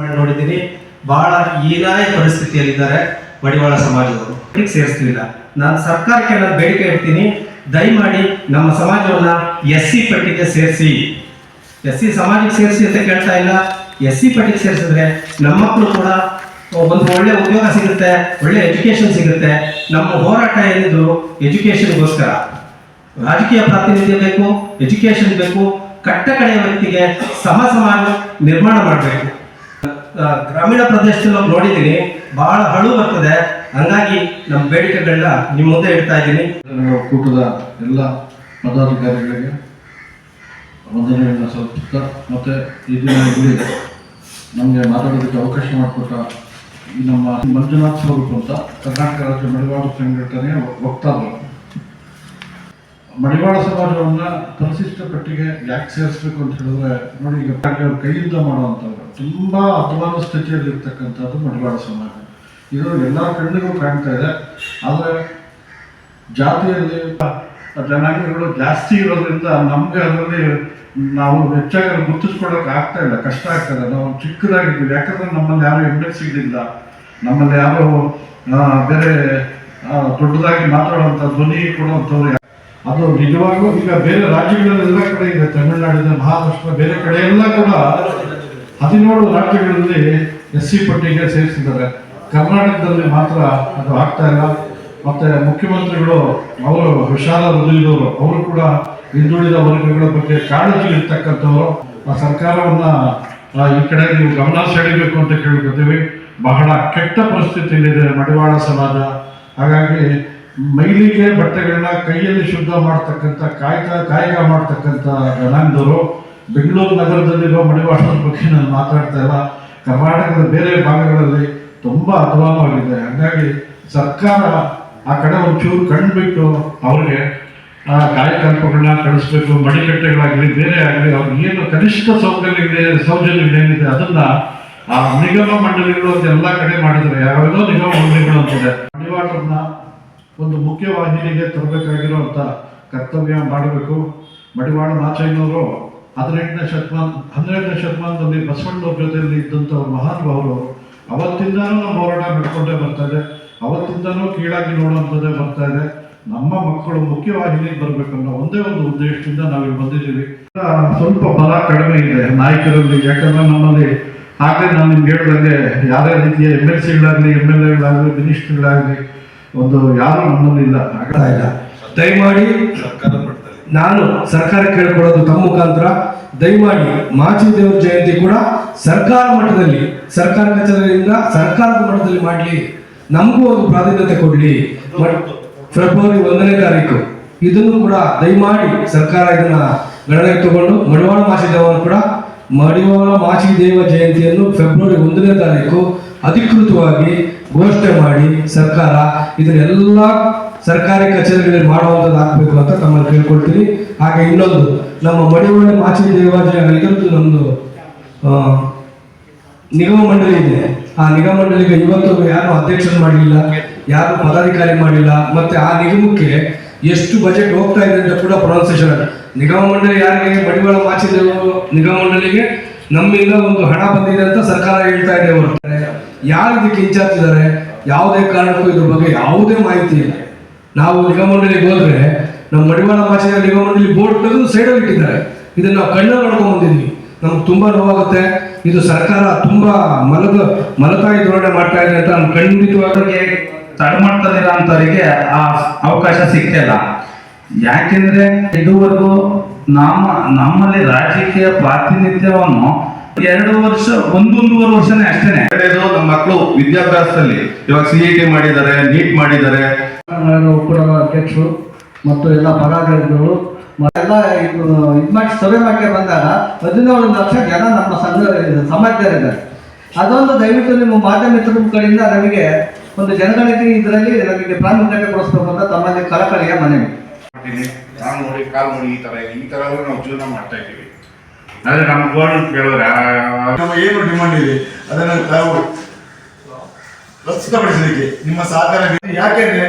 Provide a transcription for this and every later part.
ಮಾಡಿ ನೋಡಿದ್ದೀನಿ. ಬಹಳ ಹೀನಾಯ ಪರಿಸ್ಥಿತಿಯಲ್ಲಿದ್ದಾರೆ ಮಡಿವಾಳ ಸಮಾಜದವರು. ಸೇರಿಸ್ತಿಲ್ಲ ನಾನು ಸರ್ಕಾರಕ್ಕೆ ನಾನು ಬೇಡಿಕೆ ಇಡ್ತೀನಿ, ದಯಮಾಡಿ ನಮ್ಮ ಸಮಾಜವನ್ನ ಎಸ್ ಸಿ ಪಟ್ಟಿಗೆ ಸೇರಿಸಿ. ಎಸ್ ಸಿ ಸಮಾಜಕ್ಕೆ ಸೇರಿಸಿ ಅಂತ ಕೇಳ್ತಾ ಇಲ್ಲ. ಎಸ್ ಸಿ ಪಟ್ಟಿಗೆ ಸೇರಿಸಿದ್ರೆ ನಮ್ಮ ಮಕ್ಕಳು ಕೂಡ ಒಂದು ಒಳ್ಳೆ ಉದ್ಯೋಗ ಸಿಗುತ್ತೆ, ಒಳ್ಳೆ ಎಜುಕೇಶನ್ ಸಿಗುತ್ತೆ. ನಮ್ಮ ಹೋರಾಟ ಏನಿದ್ರು ಎಜುಕೇಶನ್ಗೋಸ್ಕರ ರಾಜಕೀಯ ಪ್ರಾತಿನಿಧ್ಯ ಬೇಕು ಎಜುಕೇಶನ್ ಬೇಕು. ಕಟ್ಟ ಕಡೆಯ ವ್ಯಕ್ತಿಗೆ ಸಮ ನಿರ್ಮಾಣ ಮಾಡಬೇಕು. ಗ್ರಾಮೀಣ ಪ್ರದೇಶದಲ್ಲಿ ಹೋಗಿ ನೋಡಿದ್ದೀನಿ ಬಹಳ ಹಳು ಬರ್ತದೆ. ಹಂಗಾಗಿ ನಮ್ಮ ಬೇಡಿಕೆಗಳನ್ನ ನಿಮ್ಮ ಮುಂದೆ ಇಡ್ತಾ ಇದ್ದೀನಿ. ಒಕ್ಕೂಟದ ಎಲ್ಲ ಪದಾಧಿಕಾರಿಗಳಿಗೆ ವಂದನೆಯನ್ನು ಸಲ್ಲಿಸುತ್ತಾ, ಮತ್ತು ಈ ದಿನ ನಮಗೆ ಮಾತಾಡೋದಕ್ಕೆ ಅವಕಾಶ ಮಾಡಿಕೊಟ್ಟ ನಮ್ಮ ಮಂಜುನಾಥ್ ಸ್ವರೂಪ್ ಅಂತ ಕರ್ನಾಟಕ ರಾಜ್ಯ ಮಡಿವಾಳ ಸಂಘಟನೆಯ ವಕ್ತಾರರು. ಮಡಿವಾಳ ಸಮಾಜವನ್ನ ಪರಿಶಿಷ್ಟ ಪಟ್ಟಿಗೆ ಯಾಕೆ ಸೇರಿಸ್ಬೇಕು ಅಂತ ಹೇಳಿದ್ರೆ, ನೋಡಿ ಈಗ ಕೈಯಿಂದ ಮಾಡುವಂಥವ್ರು, ತುಂಬಾ ಅಪಮಾನ ಸ್ಥಿತಿಯಲ್ಲಿ ಇರ್ತಕ್ಕಂಥದ್ದು ಮಡಿವಾಳ ಸಮಾಜ. ಇದು ಎಲ್ಲ ಕಣ್ಣಿಗೂ ಕಾಣ್ತಾ ಇದೆ. ಆದರೆ ಜಾತಿಯಲ್ಲಿ ಜನಾಂಗಗಳು ಜಾಸ್ತಿ ಇರೋದ್ರಿಂದ ನಮ್ಗೆ ಅದರಲ್ಲಿ ನಾವು ಹೆಚ್ಚಾಗಿ ಅದನ್ನ ಗುರುತಿಸ್ಕೊಳ್ಳೋಕೆ ಆಗ್ತಾ ಇಲ್ಲ, ಕಷ್ಟ ಆಗ್ತದೆ. ನಾವು ಚಿಕ್ಕದಾಗಿದ್ದೀವಿ. ಯಾಕಂದ್ರೆ ನಮ್ಮಲ್ಲಿ ಯಾರು ಹೆಮ್ಮೆ ಸಿಗಲಿಲ್ಲ ನಮ್ಮಲ್ಲಿ ಯಾರು ಬೇರೆ ದೊಡ್ಡದಾಗಿ ಮಾತಾಡುವಂಥ ಧ್ವನಿ ಕೊಡುವಂಥವ್ರು ಅದು ನಿಜವಾಗ್ಲೂ ಈಗ ಬೇರೆ ರಾಜ್ಯಗಳಲ್ಲೆಲ್ಲ ಕಡೆ ಇದೆ. ತಮಿಳುನಾಡಿನ ಮಹಾರಾಷ್ಟ್ರ, ಬೇರೆ ಕಡೆ ಎಲ್ಲ ಕೂಡ ಹದಿನೇಳು ರಾಜ್ಯಗಳಲ್ಲಿ ಎಸ್ ಸಿ ಪಟ್ಟಿಗೆ ಸೇರಿಸಿದ್ದಾರೆ. ಕರ್ನಾಟಕದಲ್ಲಿ ಮಾತ್ರ ಅದು ಆಗ್ತಾ ಇಲ್ಲ. ಮತ್ತೆ ಮುಖ್ಯಮಂತ್ರಿಗಳು, ಅವರು ವಿಶಾಲ ಹೃದಯದವರು ಅವರು ಕೂಡ ಹಿಂದುಳಿದ ವರ್ಗಗಳ ಬಗ್ಗೆ ಕಾಳಜಿ ಇರ್ತಕ್ಕಂಥವರು. ಆ ಸರ್ಕಾರವನ್ನ ಈ ಕಡೆ ನೀವು ಗಮನ ಸೆಳಿಬೇಕು ಅಂತ ಕೇಳ್ಕೊತೀವಿ. ಬಹಳ ಕೆಟ್ಟ ಪರಿಸ್ಥಿತಿಯಲ್ಲಿದೆ ಮಡಿವಾಳ ಸಮಾಜ. ಹಾಗಾಗಿ ಮೈಲಿಗೆ ಬಟ್ಟೆಗಳನ್ನ ಕೈಯಲ್ಲಿ ಶುದ್ಧ ಮಾಡ್ತಕ್ಕಂಥ ಕಾಯಕ ಕಾಯಕ ಮಾಡ್ತಕ್ಕಂಥ ಜನಾಂಗದವರು ಬೆಂಗಳೂರು ನಗರದಲ್ಲಿರೋ ಮಡಿವಾಳರ ಬಗ್ಗೆ ನಾನು ಮಾತಾಡ್ತಾ ಇಲ್ಲ. ಕರ್ನಾಟಕದ ಬೇರೆ ಭಾಗಗಳಲ್ಲಿ ತುಂಬಾ ಅಧ್ವಾನವಾಗಿದೆ. ಹಾಗಾಗಿ ಸರ್ಕಾರ ಆ ಕಡೆ ಒಂಚೂರು ಕಣ್ಬಿಟ್ಟು ಅವ್ರಿಗೆ ಆ ಕಾಯಕಲ್ಪಗಳನ್ನ ಕಳಿಸ್ಬೇಕು, ಮಡಿಕಟ್ಟೆಗಳಾಗಲಿ, ಬೇರೆ ಆಗಲಿ, ಅವ್ರಿಗೆ ಏನು ಕನಿಷ್ಠ ಸೌಕರ್ಯಗಳಿದೆ ಸೌಜನ್ಯಗಳೇನಿದೆ ಅದನ್ನ ಆ ನಿಗಮ ಮಂಡಳಿಗಳು ಅಂತ ಎಲ್ಲ ಕಡೆ ಮಾಡಿದ್ದಾರೆ. ಯಾವ್ಯಾವುದೋ ನಿಗಮ ಮಂಡಳಿಗಳು ಅಂತಿದೆ. ಮಡಿವಾಳರನ್ನ ಒಂದು ಮುಖ್ಯವಾಹಿನಿಗೆ ತರಬೇಕಾಗಿರುವಂತ ಕರ್ತವ್ಯ ಮಾಡಬೇಕು. ಮಡಿವಾಳ ನಾಚಯ್ಯನವರು ಹದಿನೆಂಟನೇ ಶತಮಾನ, ಹನ್ನೆರಡನೇ ಶತಮಾನದಲ್ಲಿ ಬಸವಣ್ಣವ್ರ ಜೊತೆಯಲ್ಲಿ ಇದ್ದಂಥವ್ರು ಮಹಾನುಭಾವರು ಅವತ್ತಿಂದನೂ ನಮ್ಮ ಹೋರಾಟ ನಡ್ಕೊಂಡೇ ಬರ್ತಾ ಇದೆ. ಅವತ್ತಿಂದನೂ ಕೀಳಾಗಿ ನೋಡುವಂಥದ್ದೇ ಬರ್ತಾ ಇದೆ. ನಮ್ಮ ಮಕ್ಕಳು ಮುಖ್ಯವಾಹಿನಿಗೆ ಬರಬೇಕು ಅನ್ನೋ ಒಂದೇ ಒಂದು ಉದ್ದೇಶದಿಂದ ನಾವಿಲ್ಲಿ ಬಂದಿದ್ದೀವಿ. ಸ್ವಲ್ಪ ಬಲ ಕಡಿಮೆ ಇದೆ ನಾಯಕರಲ್ಲಿ, ಯಾಕಂದ್ರೆ ನಮ್ಮಲ್ಲಿ ಹಾಗೆ ನಾನು ನಿಮ್ಗೆ ಹೇಳ್ದಂಗೆ ಯಾರೇ ರೀತಿಯ ಎಂ ಎಲ್ ಸಿಗಳಾಗಲಿ ಎಂ ಎಲ್ ಎಗಳಾಗಲಿ, ಮಿನಿಸ್ಟರ್ಗಳಾಗಲಿ ಒಂದು ಯಾರು ನಮ್ಮಲ್ಲಿ ಇಲ್ಲ. ಇಲ್ಲ. ದಯಮಾಡಿ ನಾನು ಸರ್ಕಾರ ಕೇಳ್ಕೊಳ್ಳೋದು ತಮ್ಮ ಮುಖಾಂತರ. ದಯಮಾಡಿ ಮಾಚಿ ದೇವ್ರ ಜಯಂತಿ ಕೂಡ ಸರ್ಕಾರ ಮಟ್ಟದಲ್ಲಿ ಸರ್ಕಾರ ಕಚೇರಿಯಿಂದ ಸರ್ಕಾರದ ಮಟ್ಟದಲ್ಲಿ ಮಾಡಲಿ. ನಮಗೂ ಒಂದು ಪ್ರಾಧಾನ್ಯತೆ ಕೊಡಲಿ. ಫೆಬ್ರವರಿ ಒಂದನೇ ತಾರೀಕು. ಇದನ್ನು ಕೂಡ ದಯಮಾಡಿ ಸರ್ಕಾರ ಇದನ್ನ ಗಣನೆಗೆ ತಗೊಂಡು ಮಡಿವಾಳ ಮಾಚಿದೇವರನ್ನು ಕೂಡ ಮಡಿವಾಳ ಮಾಚಿ ದೇವ ಜಯಂತಿಯನ್ನು ಫೆಬ್ರವರಿ ಒಂದನೇ ತಾರೀಕು ಅಧಿಕೃತವಾಗಿ ಘೋಷಣೆ ಮಾಡಿ ಸರ್ಕಾರ ಇದನ್ನೆಲ್ಲ ಸರ್ಕಾರಿ ಕಚೇರಿಗಳಲ್ಲಿ ಮಾಡುವಂಥದ್ದು ಆಗಬೇಕು ಅಂತ ತಮ್ಮಲ್ಲಿ ಕೇಳ್ಕೊಳ್ತೀನಿ. ಹಾಗೆ ಇನ್ನೊಂದು, ನಮ್ಮ ಮಡಿವಾಳ ಮಾಚಿ ದೇವ ಜಯ ಇದರದ್ದು ನಮ್ಮದು ನಿಗಮ ಮಂಡಳಿ ಇದೆ. ಆ ನಿಗಮ ಮಂಡಳಿಗೆ ಇವತ್ತು ಯಾರು ಅಧ್ಯಕ್ಷರು ಮಾಡಲಿಲ್ಲ ಯಾರು ಪದಾಧಿಕಾರಿ ಮಾಡಿಲ್ಲ, ಮತ್ತೆ ಆ ನಿಗಮಕ್ಕೆ ಎಷ್ಟು ಬಜೆಟ್ ಹೋಗ್ತಾ ಇದೆ ಅಂತ ಕೂಡ ಪ್ರೊನೌನ್ಸಿಯೇಷನ್ ನಿಗಮ ಮಂಡಳಿ ಯಾರಿಗೆ ಮಡಿವಾಳ ಮಾಚಿದೇವರು ನಿಗಮ ಮಂಡಳಿಗೆ, ನಮ್ಮಿಂದ ಒಂದು ಹಣ ಬಂದಿದೆ ಅಂತ ಸರ್ಕಾರ ಹೇಳ್ತಾ ಇದೆ ಹೊರತಾರೆ ಯಾರು ಇದಕ್ಕೆ ಇನ್ಚಾರ್ಜ್ ಯಾವುದೇ ಕಾರಣಕ್ಕೂ ಇದ್ರ ಬಗ್ಗೆ ಯಾವುದೇ ಮಾಹಿತಿ ಇಲ್ಲ. ನಾವು ನಿಗಮ ಮಂಡಳಿಗೆ ಹೋದ್ರೆ, ನಮ್ಮ ಮಡಿವಾಳ ಮಾಚಿದ ನಿಗಮ ಮಂಡಳಿ ಬೋರ್ಡ್ ಸೈಡಲ್ಲಿ ಇಟ್ಟಿದ್ದಾರೆ. ಇದನ್ನ ನಾವು ಕಣ್ಣು ನೋಡ್ಕೊಂಡ್ ಬಂದಿದ್ವಿ ನಮ್ಗೆ ತುಂಬಾ ನೋವಾಗುತ್ತೆ. ಇದು ಸರ್ಕಾರ ತುಂಬಾ ಮಲದ ಮಲತಾಯಿ ಧೋರಣೆ ಮಾಡ್ತಾ ಇದೆ ಅಂತ ನಾನು ಖಂಡಿತವಾಗಿ ತಡಮಟ್ಟದಿರೋಂಥವರಿಗೆ ಆ ಅವಕಾಶ ಸಿಗ್ತಿಲ್ಲ ಯಾಕೆಂದ್ರೆ ಇದುವರೆಗೂ ನಮ್ಮ ನಮ್ಮಲ್ಲಿ ರಾಜಕೀಯ ಪ್ರಾತಿನಿಧ್ಯವನ್ನು ಎರಡು ವರ್ಷ ಒಂದೊಂದೂವರೆ ವರ್ಷನೇ ಅಷ್ಟೇನೆ. ಎರಡನೇದು ನಮ್ಮ ಮಕ್ಕಳು ವಿದ್ಯಾಭ್ಯಾಸದಲ್ಲಿ ಇವಾಗ ಸಿ ಇ ಟಿ ಮಾಡಿದ್ದಾರೆ ನೀಟ್ ಮಾಡಿದ್ದಾರೆ. ಒಕ್ಕೂಟದ ಅಧ್ಯಕ್ಷರು ಮತ್ತು ಎಲ್ಲ ಪದಾಧಿಕಾರಿಗಳು ಎಲ್ಲ ಇದು ಇದು ಮಾಡಿ ಸರ್ವೆ ಮಾಡಿ ಬಂದಾಗ ಹದಿನೇಳು ಲಕ್ಷ ಜನ ನಮ್ಮ ಸಂಘ ಸಮಾಜದಲ್ಲಿದ್ದಾರೆ ಅದೊಂದು ದಯವಿಟ್ಟು ನಿಮ್ಮ ಮಾಧ್ಯಮಿತರ ಕಡೆಯಿಂದ ನಮಗೆ ಒಂದು ಜನಗಣತಿ ಇದರಲ್ಲಿ ನಮಗೆ ಪ್ರಾಮುಖ್ಯತೆ ಕೊಡಿಸ್ಬೇಕು ಅಂತ ತಮ್ಮಲ್ಲಿ ಕಳಕಳಿಯ ಮನವಿ. ನಾನು ಕಾಲು ನೋಡಿ ಕಾಲು ನೋಡಿ ಈ ತರ ಇದೆ ಈ ತರ ನಾವು ಜೀವನ ಮಾಡ್ತಾ ಇದ್ದೀವಿ. ಆದರೆ ನಮ್ಮ ಗೋರ್ಮೆಂಟ್ ಕೇಳಿದ್ರೆ ನಮ್ಮ ಏನು ಡಿಮಾಂಡ್ ಇದೆ? ಅದನ್ನು ತಾವು ಪ್ರಸ್ತುತಪಡಿಸಲಿಕ್ಕೆ ನಿಮ್ಮ ಸಹಕಾರ. ಯಾಕೆಂದ್ರೆ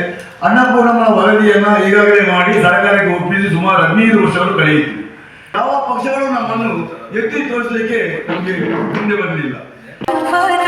ಅನ್ನಪೂರ್ಣಮ್ಮನ ವರದಿಯನ್ನ ಈಗಾಗಲೇ ಮಾಡಿ ಸರ್ಕಾರಕ್ಕೆ ಒಪ್ಪಿಸಿ ಸುಮಾರು ಹದಿನೈದು ವರ್ಷಗಳು ಕಳೆಯಿತು. ಯಾವ ಪಕ್ಷಗಳು ನಮ್ಮನ್ನು ಎತ್ತಿ ತೋರಿಸಲಿಕ್ಕೆ ನಮಗೆ ಮುಂದೆ ಬರಲಿಲ್ಲ Oh,